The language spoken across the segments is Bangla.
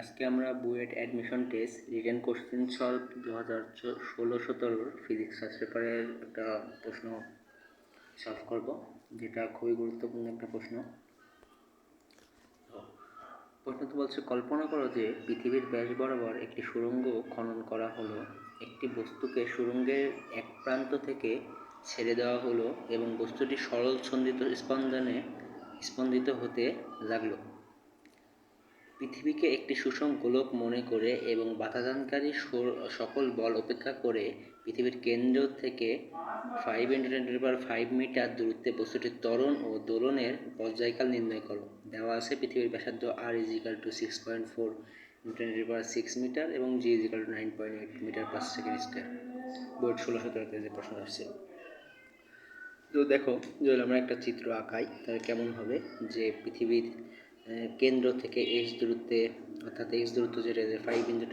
আজকে আমরা BUET admission test written question solve দু হাজার ষোলো সতেরোর ফিজিক্স ফার্স্ট পেপারের একটা প্রশ্ন সলভ করব, যেটা খুবই গুরুত্বপূর্ণ একটা প্রশ্ন। প্রশ্নটি বলছে, কল্পনা করো যে পৃথিবীর ব্যাস বরাবর একটি সুড়ঙ্গ খনন করা হলো, একটি বস্তুকে সুড়ঙ্গের এক প্রান্ত থেকে ছেড়ে দেওয়া হলো এবং বস্তুটি সরল ছন্দিত স্পন্দনে স্পন্দিত হতে লাগল। পৃথিবীকে একটি সুষম গোলক মনে করে এবং বাধাদানকারী সকল বল উপেক্ষা করে পৃথিবীর কেন্দ্র থেকে five into ten five metre দূরত্বে বস্তুটির ত্বরণ ও দোলনের পর্যায়কাল নির্ণয় করো। দেওয়া আছে পৃথিবীর ব্যাসার্ধ আর equal to six point four ten power six metre এবং G equal to nine point eight metre per second square board ষোলো সতেরোতে যে প্রশ্ন আসছে। তো দেখো, যদি আমরা একটা চিত্র আঁকাই, তাহলে কেমন হবে? যে পৃথিবীর কেন্দ্র থেকে এক্স দূরত্বে, অর্থাৎ এক্স দূরত্ব যেটা ফাইভ ইন্টু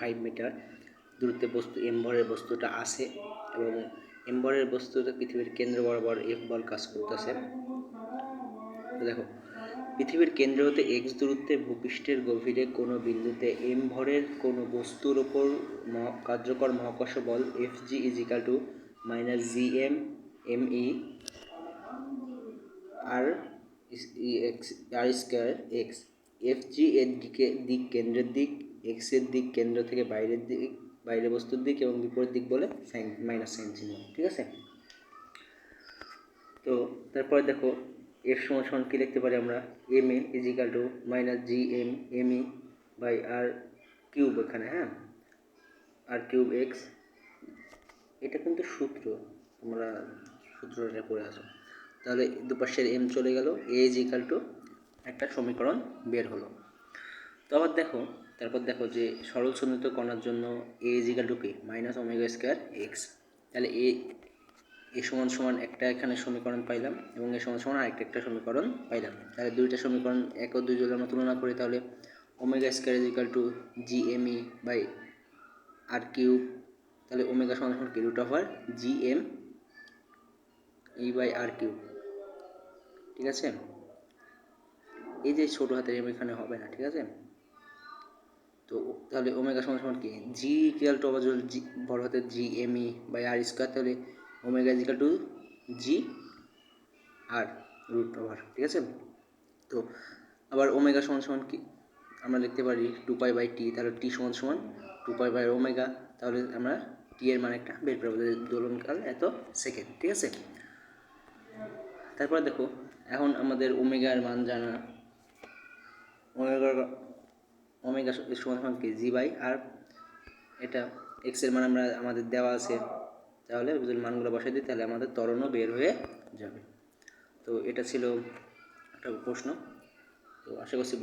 ফাইভ মিটার দূরত্বে বস্তু এম্বরের বস্তুটা আছে এবং এম্বরের বস্তুটা পৃথিবীর কেন্দ্র বরাবর এফ বল কাজ করতেছে। দেখো, পৃথিবীর কেন্দ্র হতে এক্স দূরত্বে ভূপৃষ্ঠের গভীরে কোনো বিন্দুতে এম ভরের কোনো বস্তুর ওপর কার্যকর মহাকর্ষ বল F G is equal to minus G M m e r x, r square x. F G এর দিকে, দিক কেন্দ্রের দিক, এক্সের দিক কেন্দ্র থেকে বাইরের দিক বাইরে বস্তুর দিক এবং বিপরীত দিক বলে সাইন মাইনাস সাইন চিহ্ন, ঠিক আছে? তো তারপরে দেখো, এফ সমান সমান কী লিখতে পারি আমরা? M a is equal to minus G M m e by r cube এখানে হ্যাঁ? আর কিউব এক্স এটা কিন্তু সূত্র, তোমরা সূত্রটা করে আসো। তাহলে দুপাশের এম চলে গেল এ ইজ ইকাল টু একটা সমীকরণ বের হলো। তো আবার দেখো, তারপর দেখো যে সরল সন্নিহিত কণার জন্য এ ইজ ইকাল টু কি মাইনাস ওমেগা স্কোয়ার এক্স তাহলে এ এ সমান সমান একটা এখানে সমীকরণ পাইলাম এবং এ সমান সমান আরেকটা একটা সমীকরণ পাইলাম। তাহলে দুইটা সমীকরণ এক ও দুই যদি আমরা তুলনা করি, তাহলে omega square is equal to G M e by r cube তাহলে ওমেগা সমান সমান কি root over G M e by r cube ঠিক আছে? এই যে ছোটো হাতের এম এখানে হবে না, ঠিক আছে? তো তাহলে ওমেগা সমান সমান কি? জি ইকুয়াল টু আবার জি বড় হাতের G M e by r square তাহলে omega is equal to G r root over ঠিক আছে? তো আবার ওমেগা সমান সমান কি? আমরা লিখতে পারি টু পাই বাই টি তাহলে টি সমান সমান টু পাই বাই ওমেগা, তাহলে আমরা টি এর মানে একটা বের করব দোলনকাল এত সেকেন্ড ঠিক আছে? তারপরে দেখো এখন আমাদের ওমেগার মান জানা। ওমেগার ওমেগা সমান সমান কি জি বাই আর এটা এক্সের মান আমরা আমাদের দেওয়া আছে। তাহলে যদি মানগুলো বসাই দিই, তাহলে আমাদের তরণও বের হয়ে যাবে। তো এটা ছিল একটা প্রশ্ন। তো আশা করছি